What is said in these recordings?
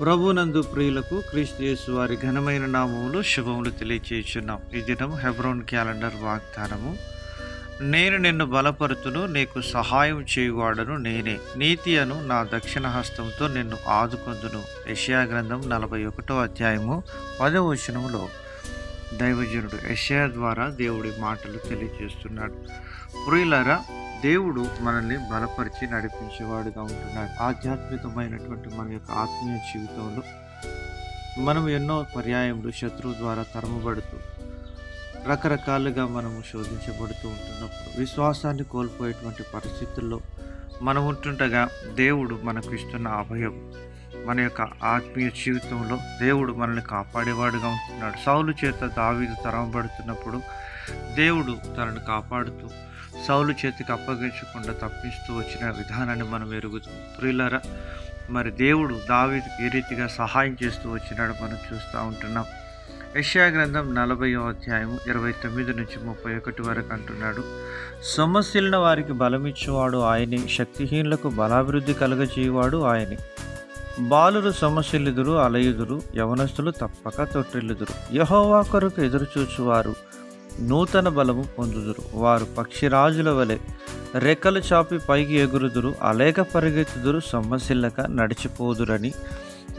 ప్రభునందు ప్రియులకు క్రీస్తు యేసు వారి ఘనమైన నామములు శుభములు తెలియచేస్తున్నాం ఈ దినం హెబ్రోన్ క్యాలెండర్ వాగ్దానము. నేను నిన్ను బలపరుతును నీకు సహాయం చేయువాడను నేనే. నీతి అను నా దక్షిణ హస్తంతో నిన్ను ఆదుకొందును. యెషయా గ్రంథం నలభై ఒకటో అధ్యాయము పదవ వచనములో దైవజనుడు యెషయా ద్వారా దేవుడి మాటలు తెలియజేస్తున్నాడు. ప్రియులరా దేవుడు మనల్ని బలపరిచి నడిపించేవాడుగా ఉంటున్నాడు. ఆధ్యాత్మికమైనటువంటి మన యొక్క ఆత్మీయ జీవితంలో మనం ఎన్నో పర్యాయములు శత్రువు ద్వారా తరమబడుతూ రకరకాలుగా మనము శోధించబడుతూ ఉంటున్నప్పుడు విశ్వాసాన్ని కోల్పోయేటువంటి పరిస్థితుల్లో మనం ఉంటుండగా దేవుడు మనకు ఇస్తున్న అభయం మన యొక్క ఆత్మీయ జీవితంలో దేవుడు మనల్ని కాపాడేవాడుగా ఉంటున్నాడు. సౌలు చేత దావీదు తరమబడుతున్నప్పుడు దేవుడు తనను కాపాడుతూ సౌలు చేతికి అప్పగించకుండా తప్పిస్తూ వచ్చిన విధానాన్ని మనం ఎరుగుతాం ప్రియులరా మరి దేవుడు దావీదుకి ఏ రీతిగా సహాయం చేస్తూ వచ్చినాడు మనం చూస్తూ ఉంటున్నాం. యెషయా గ్రంథం నలభై అధ్యాయం ఇరవై తొమ్మిది నుంచి ముప్పై ఒకటి వరకు అంటున్నాడు సమస్యలను వారికి బలమిచ్చేవాడు ఆయనే శక్తిహీనులకు బలాభివృద్ధి కలగజేయవాడు ఆయనే. బాలురు సమస్యలుదురు అలయుదురు యవనస్తులు తప్పక తొట్టిల్లుదురు. యహోవా కొరకు ఎదురుచూచువారు నూతన బలము పొందుదురు. వారు పక్షిరాజుల వలె రెక్కలు చాపి పైకి ఎగురుదురు. అలేక పరిగెత్తుదురు. సమస్యలక నడిచిపోదురని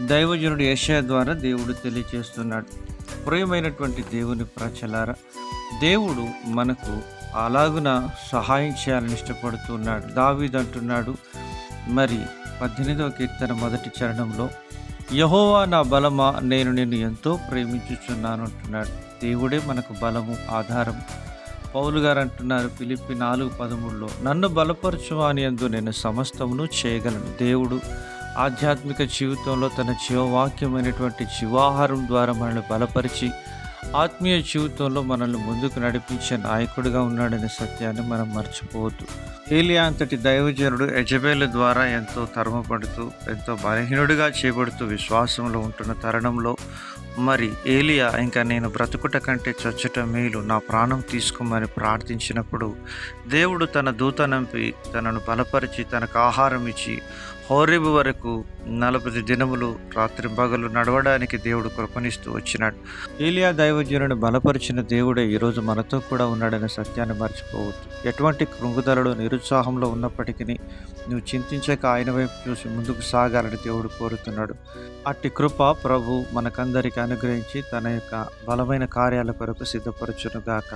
దైవజనుడు యశయ ద్వారా దేవుడు తెలియజేస్తున్నాడు. ప్రియమైనటువంటి దేవుని ప్రచలార దేవుడు మనకు అలాగున సహాయం చేయాలని ఇష్టపడుతున్నాడు. దావీదంటున్నాడు అంటున్నాడు మరి పద్దెనిమిదవ కీర్తన మొదటి చరణంలో యహోవా నా బలమా నేను నిన్ను ఎంతో ప్రేమించుచున్నాను అంటున్నాడు. దేవుడే మనకు బలము ఆధారం. పౌలు గారు అంటున్నారు పిలిపి నాలుగు పదమూడులో నన్ను బలపరచువాని ఎందు నేను సమస్తమును చేయగలను. దేవుడు ఆధ్యాత్మిక జీవితంలో తన జీవవాక్యమైనటువంటి జీవాహారం ద్వారా మనల్ని బలపరిచి ఆత్మీయ జీవితంలో మనల్ని ముందుకు నడిపించే నాయకుడిగా ఉన్నాడనే సత్యాన్ని మనం మర్చిపోవద్దు. ఏలియా అంతటి దైవజనుడు యజబేల ద్వారా ఎంతో తరమపడుతూ ఎంతో బలహీనుడిగా చేపడుతూ విశ్వాసంలో ఉంటున్న తరుణంలో మరి ఏలియా ఇంకా నేను బ్రతుకుట కంటే చచ్చట మేలు నా ప్రాణం తీసుకోమని ప్రార్థించినప్పుడు దేవుడు తన దూతనంపి తనను బలపరిచి తనకు ఆహారం ఇచ్చి హోరేబు వరకు నలభై దినములు రాత్రి పగలు నడవడానికి దేవుడు కృపణిస్తూ వచ్చినాడు. ఏలియా దైవజనుడు బలపరిచిన దేవుడే ఈరోజు మనతో కూడా ఉన్నాడనే సత్యాన్ని మర్చిపోవద్దు. ఎటువంటి కృంగుదలలో నిరుత్సాహంలో ఉన్నప్పటికీ నువ్వు చింతించక ఆయన వైపు చూసి ముందుకు సాగాలని దేవుడు కోరుతున్నాడు. అట్టి కృప ప్రభు మనకందరికీ అనుగ్రహించి తన యొక్క బలమైన కార్యాల కొరకు సిద్ధపరచునుగాక.